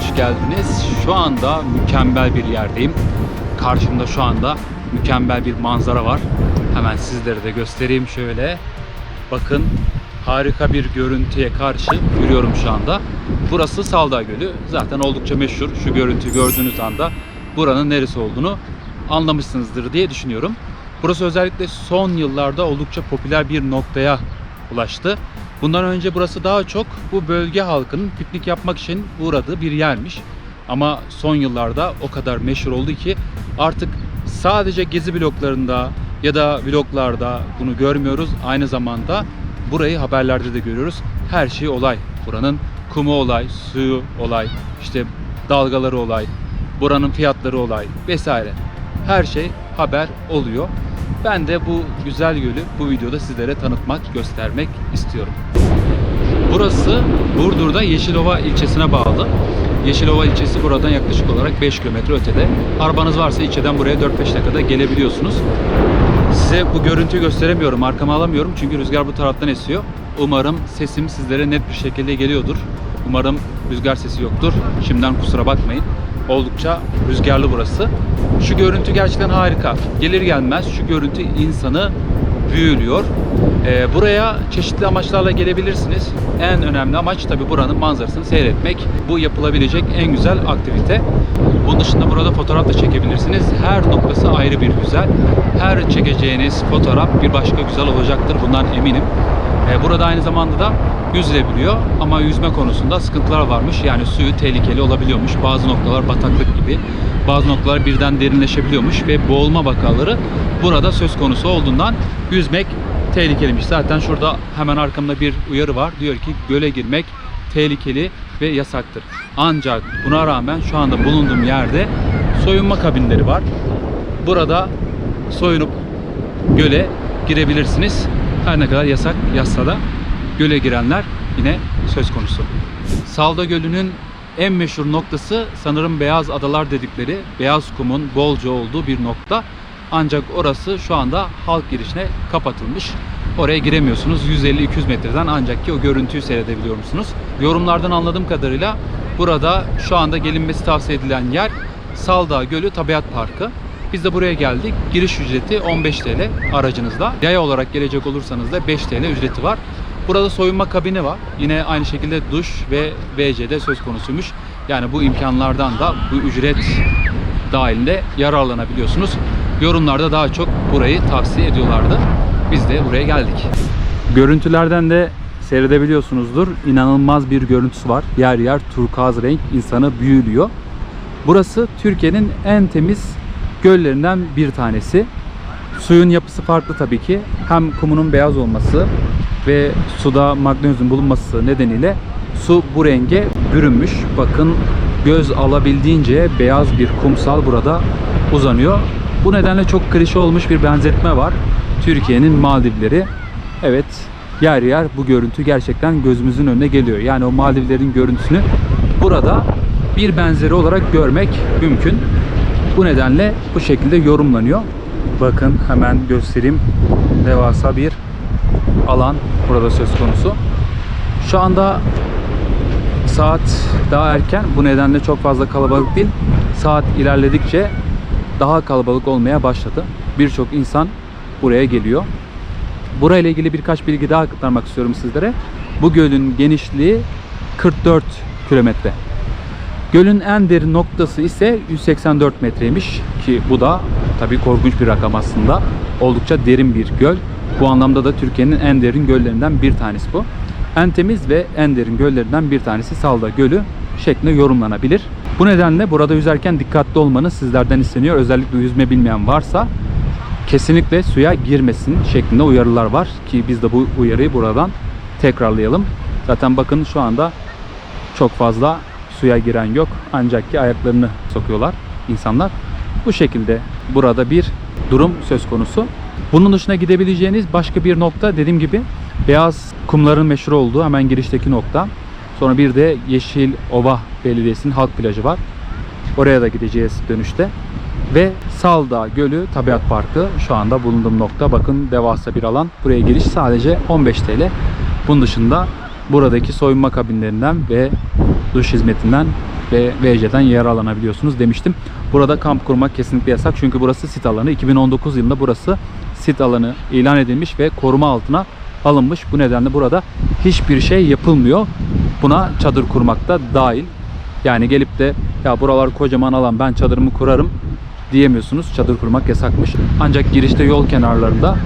hoş geldiniz. Şu anda mükemmel bir yerdeyim. Karşımda şu anda mükemmel bir manzara var. Hemen sizlere de göstereyim şöyle. Bakın harika bir görüntüye karşı yürüyorum şu anda. Burası Salda Gölü. Zaten oldukça meşhur. Şu görüntüyü gördüğünüz anda buranın neresi olduğunu anlamışsınızdır diye düşünüyorum. Burası özellikle son yıllarda oldukça popüler bir noktaya ulaştı. Bundan önce burası daha çok bu bölge halkının piknik yapmak için uğradığı bir yermiş. Ama son yıllarda o kadar meşhur oldu ki artık sadece gezi bloklarında ya da vloglarda bunu görmüyoruz. Aynı zamanda burayı haberlerde de görüyoruz. Her şey olay. Buranın kumu olay, suyu olay, işte dalgaları olay, buranın fiyatları olay vesaire. Her şey haber oluyor. Ben de bu güzel gölü bu videoda sizlere tanıtmak, göstermek istiyorum. Burası Burdur'da Yeşilova ilçesine bağlı. Yeşilova ilçesi buradan yaklaşık olarak 5 kilometre ötede. Arabanız varsa ilçeden buraya 4-5 dakikada gelebiliyorsunuz. Size bu görüntüyü gösteremiyorum, arkama alamıyorum çünkü rüzgar bu taraftan esiyor. Umarım sesim sizlere net bir şekilde geliyordur. Umarım rüzgar sesi yoktur. Şimdiden kusura bakmayın. Oldukça rüzgarlı burası. Şu görüntü gerçekten harika. Gelir gelmez şu görüntü insanı büyülüyor. Ee, buraya çeşitli amaçlarla gelebilirsiniz. En önemli amaç tabi buranın manzarasını seyretmek. Bu yapılabilecek en güzel aktivite. Bunun dışında burada fotoğraf da çekebilirsiniz. Her noktası ayrı bir güzel. Her çekeceğiniz fotoğraf bir başka güzel olacaktır. Bundan eminim. Ee, burada aynı zamanda da yüzülebiliyor ama yüzme konusunda sıkıntılar varmış. Yani suyu tehlikeli olabiliyormuş. Bazı noktalar bataklık gibi. Bazı noktalar birden derinleşebiliyormuş ve boğulma vakaları burada söz konusu olduğundan yüzmek tehlikeliymiş. Zaten şurada hemen arkamda bir uyarı var. Diyor ki göle girmek tehlikeli ve yasaktır. Ancak buna rağmen şu anda bulunduğum yerde soyunma kabinleri var. Burada soyunup göle girebilirsiniz. Her ne kadar yasak yazsa da göle girenler yine söz konusu. Salda Gölü'nün en meşhur noktası sanırım Beyaz Adalar dedikleri beyaz kumun bolca olduğu bir nokta. Ancak orası şu anda halk girişine kapatılmış. Oraya giremiyorsunuz. 150-200 metreden ancak ki o görüntüyü seyredebiliyor musunuz? Yorumlardan anladığım kadarıyla burada şu anda gelinmesi tavsiye edilen yer Salda Gölü Tabiat Parkı. Biz de buraya geldik. Giriş ücreti 15 TL aracınızda. Yaya olarak gelecek olursanız da 5 TL ücreti var. Burada soyunma kabini var. Yine aynı şekilde duş ve WC'de söz konusuymuş. Yani bu imkanlardan da bu ücret dahilinde yararlanabiliyorsunuz. Yorumlarda daha çok burayı tavsiye ediyorlardı. Biz de buraya geldik. Görüntülerden de seyredebiliyorsunuzdur. İnanılmaz bir görüntüsü var. Yer yer turkuaz renk insanı büyülüyor. Burası Türkiye'nin en temiz göllerinden bir tanesi. Suyun yapısı farklı tabii ki. Hem kumunun beyaz olması ve suda magnezyum bulunması nedeniyle su bu renge bürünmüş. Bakın göz alabildiğince beyaz bir kumsal burada uzanıyor. Bu nedenle çok klişe olmuş bir benzetme var. Türkiye'nin Maldivleri. Evet yer yer bu görüntü gerçekten gözümüzün önüne geliyor. Yani o Maldivlerin görüntüsünü burada bir benzeri olarak görmek mümkün. Bu nedenle bu şekilde yorumlanıyor. Bakın hemen göstereyim. Devasa bir alan burada söz konusu. Şu anda saat daha erken. Bu nedenle çok fazla kalabalık değil. Saat ilerledikçe daha kalabalık olmaya başladı. Birçok insan buraya geliyor. Burayla ilgili birkaç bilgi daha aktarmak istiyorum sizlere. Bu gölün genişliği 44 kilometre. Gölün en derin noktası ise 184 metreymiş ki bu da tabii korkunç bir rakam aslında. Oldukça derin bir göl. Bu anlamda da Türkiye'nin en derin göllerinden bir tanesi bu. En temiz ve en derin göllerinden bir tanesi Salda Gölü şeklinde yorumlanabilir. Bu nedenle burada yüzerken dikkatli olmanız sizlerden isteniyor. Özellikle yüzme bilmeyen varsa kesinlikle suya girmesin şeklinde uyarılar var ki biz de bu uyarıyı buradan tekrarlayalım. Zaten bakın şu anda çok fazla suya giren yok. Ancak ki ayaklarını sokuyorlar insanlar. Bu şekilde burada bir durum söz konusu. Bunun dışına gidebileceğiniz başka bir nokta dediğim gibi beyaz kumların meşhur olduğu hemen girişteki nokta. Sonra bir de Yeşil Ova Belediyesi'nin halk plajı var. Oraya da gideceğiz dönüşte. Ve Salda Gölü Tabiat Parkı şu anda bulunduğum nokta. Bakın devasa bir alan. Buraya giriş sadece 15 TL. Bunun dışında buradaki soyunma kabinlerinden ve duş hizmetinden ve VC'den yer alınabiliyorsunuz demiştim. Burada kamp kurmak kesinlikle yasak çünkü burası sit alanı. 2019 yılında burası sit alanı ilan edilmiş ve koruma altına alınmış. Bu nedenle burada hiçbir şey yapılmıyor. Buna çadır kurmak da dahil. Yani gelip de ya buralar kocaman alan ben çadırımı kurarım diyemiyorsunuz. Çadır kurmak yasakmış. Ancak girişte yol kenarlarında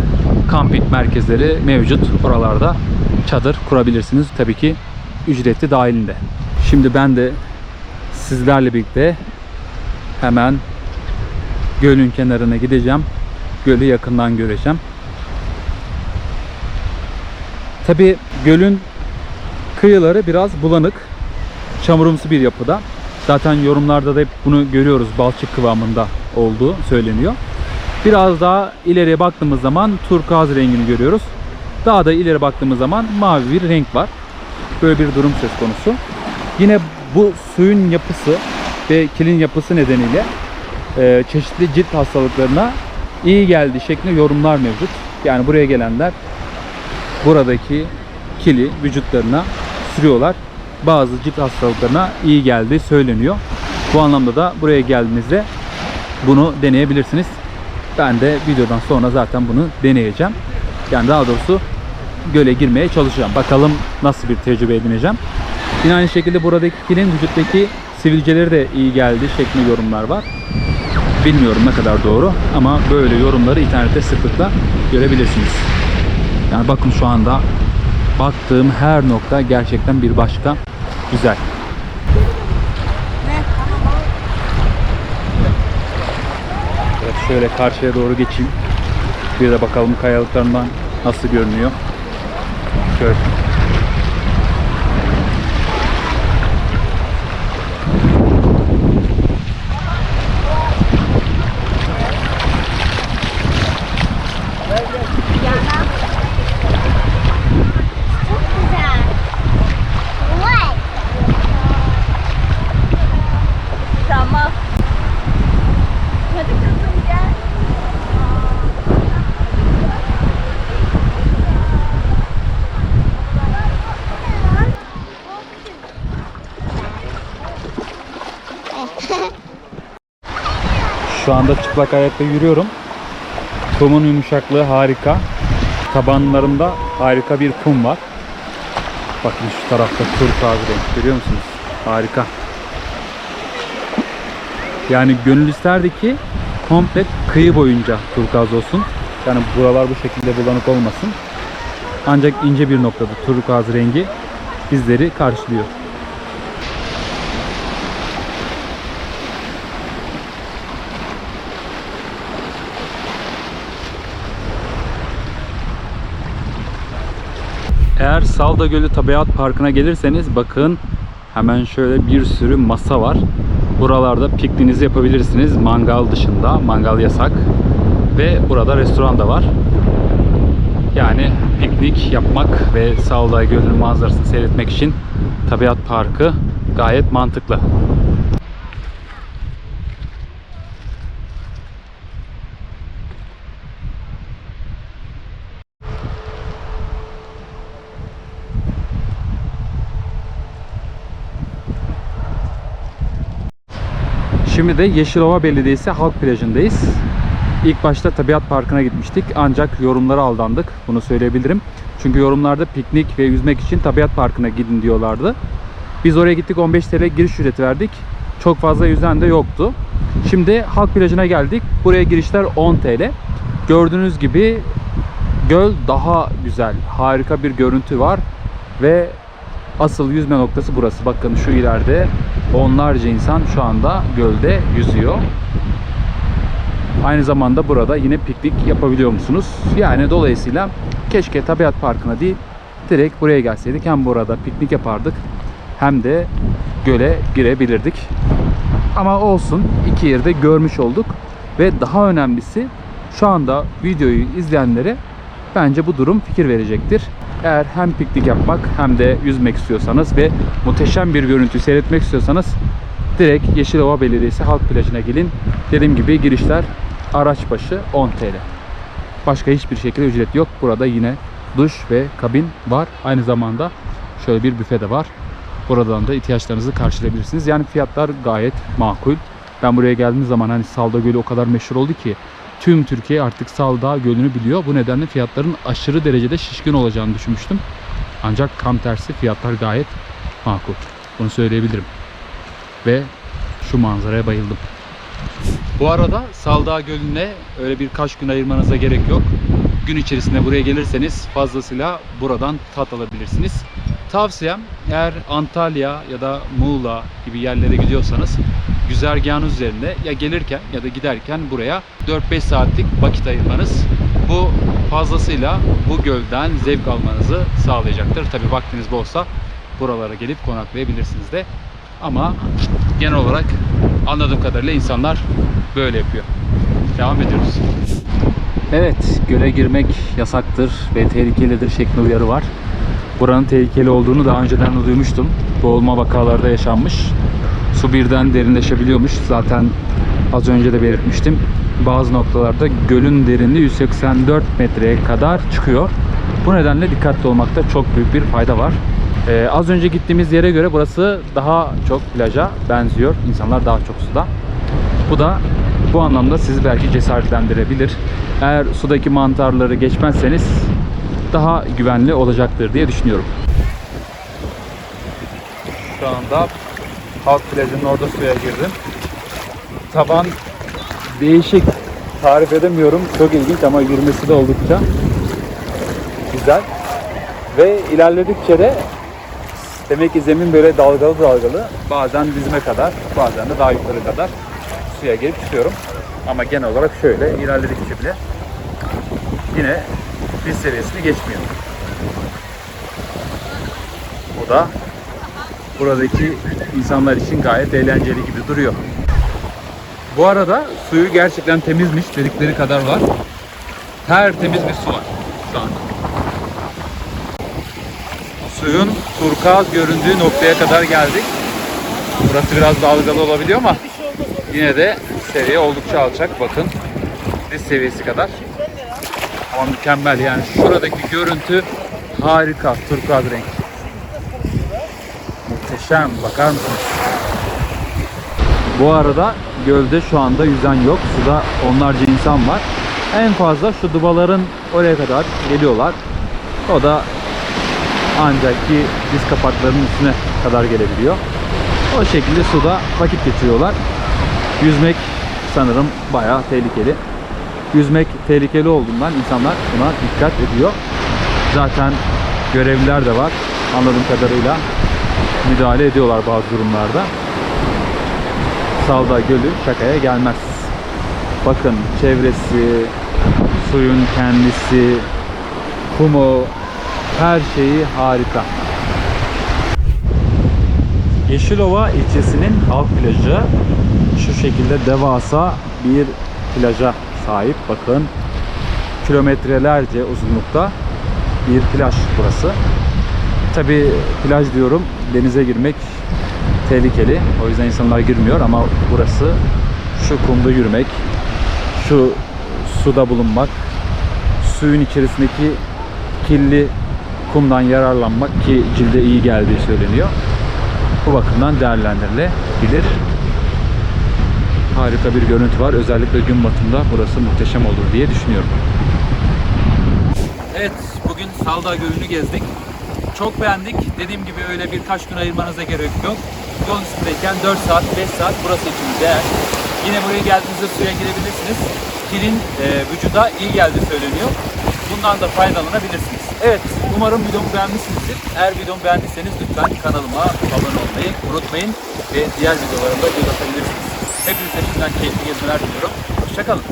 kamping merkezleri mevcut. Oralarda çadır kurabilirsiniz. Tabii ki ücreti dahilinde. Şimdi ben de sizlerle birlikte hemen gölün kenarına gideceğim. Gölü yakından göreceğim. Tabii gölün kıyıları biraz bulanık. Çamurumsu bir yapıda. Zaten yorumlarda da hep bunu görüyoruz. Balçık kıvamında olduğu söyleniyor. Biraz daha ileriye baktığımız zaman turkuaz rengini görüyoruz. Daha da ileri baktığımız zaman mavi bir renk var. Böyle bir durum söz konusu. Yine bu suyun yapısı ve kilin yapısı nedeniyle e, çeşitli cilt hastalıklarına iyi geldi şeklinde yorumlar mevcut. Yani buraya gelenler buradaki kili vücutlarına sürüyorlar. Bazı cilt hastalıklarına iyi geldiği söyleniyor. Bu anlamda da buraya geldiğinizde bunu deneyebilirsiniz. Ben de videodan sonra zaten bunu deneyeceğim. Yani daha doğrusu göle girmeye çalışacağım. Bakalım nasıl bir tecrübe edineceğim. Yine aynı şekilde buradaki kilin vücuttaki sivilceleri de iyi geldi şeklinde yorumlar var. Bilmiyorum ne kadar doğru ama böyle yorumları internette sıklıkla görebilirsiniz. Yani bakın şu anda baktığım her nokta gerçekten bir başka güzel. Evet, şöyle karşıya doğru geçeyim. Bir de bakalım kayalıklarından nasıl görünüyor. Şöyle. Şu anda çıplak ayakta yürüyorum. Kumun yumuşaklığı harika. Tabanlarında harika bir kum var. Bakın şu tarafta turkuaz renk görüyor musunuz? Harika. Yani gönül isterdi ki komple kıyı boyunca turkuaz olsun. Yani buralar bu şekilde bulanık olmasın. Ancak ince bir noktada turkuaz rengi bizleri karşılıyor. Eğer Salda Gölü Tabiat Parkı'na gelirseniz bakın hemen şöyle bir sürü masa var. Buralarda pikniğinizi yapabilirsiniz. Mangal dışında. Mangal yasak. Ve burada restoran da var. Yani piknik yapmak ve Salda Gölü'nün manzarasını seyretmek için Tabiat Parkı gayet mantıklı. Şimdi de Yeşilova Belediyesi Halk Plajı'ndayız. İlk başta Tabiat Parkı'na gitmiştik ancak yorumlara aldandık. Bunu söyleyebilirim. Çünkü yorumlarda piknik ve yüzmek için Tabiat Parkı'na gidin diyorlardı. Biz oraya gittik 15 TL giriş ücreti verdik. Çok fazla yüzen de yoktu. Şimdi Halk Plajı'na geldik. Buraya girişler 10 TL. Gördüğünüz gibi göl daha güzel. Harika bir görüntü var ve asıl yüzme noktası burası. Bakın şu ileride onlarca insan şu anda gölde yüzüyor. Aynı zamanda burada yine piknik yapabiliyor musunuz? Yani dolayısıyla keşke Tabiat Parkı'na değil direkt buraya gelseydik. Hem burada piknik yapardık hem de göle girebilirdik. Ama olsun iki yerde görmüş olduk ve daha önemlisi şu anda videoyu izleyenlere bence bu durum fikir verecektir. Eğer hem piknik yapmak hem de yüzmek istiyorsanız ve muhteşem bir görüntü seyretmek istiyorsanız direkt Yeşilova Belediyesi Halk Plajı'na gelin. Dediğim gibi girişler araç başı 10 TL. Başka hiçbir şekilde ücret yok. Burada yine duş ve kabin var. Aynı zamanda şöyle bir büfe de var. Buradan da ihtiyaçlarınızı karşılayabilirsiniz. Yani fiyatlar gayet makul. Ben buraya geldiğim zaman hani Salda Gölü o kadar meşhur oldu ki tüm Türkiye artık Salda Gölü'nü biliyor. Bu nedenle fiyatların aşırı derecede şişkin olacağını düşünmüştüm. Ancak tam tersi fiyatlar gayet makul. Bunu söyleyebilirim. Ve şu manzaraya bayıldım. Bu arada Salda Gölü'ne öyle birkaç gün ayırmanıza gerek yok. Gün içerisinde buraya gelirseniz fazlasıyla buradan tat alabilirsiniz. Tavsiyem eğer Antalya ya da Muğla gibi yerlere gidiyorsanız güzergahın üzerinde ya gelirken ya da giderken buraya 4-5 saatlik vakit ayırmanız bu fazlasıyla bu gölden zevk almanızı sağlayacaktır. Tabi vaktiniz bolsa buralara gelip konaklayabilirsiniz de. Ama genel olarak anladığım kadarıyla insanlar böyle yapıyor. Devam ediyoruz. Evet, göle girmek yasaktır ve tehlikelidir şeklinde uyarı var. Buranın tehlikeli olduğunu daha önceden de duymuştum. Boğulma vakalarda yaşanmış. Su birden derinleşebiliyormuş. Zaten az önce de belirtmiştim. Bazı noktalarda gölün derinliği 184 metreye kadar çıkıyor. Bu nedenle dikkatli olmakta çok büyük bir fayda var. Ee, az önce gittiğimiz yere göre burası daha çok plaja benziyor. İnsanlar daha çok suda. Bu da bu anlamda sizi belki cesaretlendirebilir. Eğer sudaki mantarları geçmezseniz daha güvenli olacaktır diye düşünüyorum. Şu anda halk plajının orada suya girdim. Taban değişik. Tarif edemiyorum. Çok ilginç ama yürümesi de oldukça güzel. Ve ilerledikçe de demek ki zemin böyle dalgalı dalgalı. Bazen dizime kadar, bazen de daha yukarı kadar suya girip çıkıyorum. Ama genel olarak şöyle ilerledikçe bile yine diz seviyesini geçmiyor. Bu da buradaki insanlar için gayet eğlenceli gibi duruyor. Bu arada suyu gerçekten temizmiş dedikleri kadar var. Tertemiz bir su var şu anda. Suyun turkuaz göründüğü noktaya kadar geldik. Burası biraz dalgalı olabiliyor ama yine de seviye oldukça alçak. Bakın diz seviyesi kadar. Ama mükemmel yani şuradaki görüntü harika turkuaz renk. Muhteşem bakar mısınız? Bu arada gölde şu anda yüzen yok. Suda onlarca insan var. En fazla şu dubaların oraya kadar geliyorlar. O da ancak ki diz kapaklarının üstüne kadar gelebiliyor. O şekilde suda vakit geçiriyorlar. Yüzmek sanırım bayağı tehlikeli. Yüzmek tehlikeli olduğundan insanlar buna dikkat ediyor. Zaten görevliler de var. Anladığım kadarıyla müdahale ediyorlar bazı durumlarda. Salda Gölü şakaya gelmez. Bakın çevresi, suyun kendisi, kumu, her şeyi harika. Yeşilova ilçesinin halk plajı şu şekilde devasa bir plaja sahip. Bakın kilometrelerce uzunlukta bir plaj burası. Tabi plaj diyorum denize girmek tehlikeli. O yüzden insanlar girmiyor ama burası şu kumda yürümek, şu suda bulunmak, suyun içerisindeki kirli kumdan yararlanmak ki cilde iyi geldiği söyleniyor. Bu bakımdan değerlendirilebilir. Harika bir görüntü var. Özellikle gün batımında burası muhteşem olur diye düşünüyorum. Evet, bugün Salda Gölü'nü gezdik. Çok beğendik. Dediğim gibi öyle birkaç gün ayırmanıza gerek yok. Yol üstündeyken 4 saat, 5 saat burası için değer. Yine buraya geldiğinizde suya girebilirsiniz. Kilin e, vücuda iyi geldiği söyleniyor. Bundan da faydalanabilirsiniz. Evet, umarım videomu beğenmişsinizdir. Eğer videomu beğendiyseniz lütfen kanalıma abone olmayı unutmayın ve diğer videolarımda göz atabilirsiniz. Hepinize şimdiden keyifli gezmeler diliyorum. Hoşçakalın.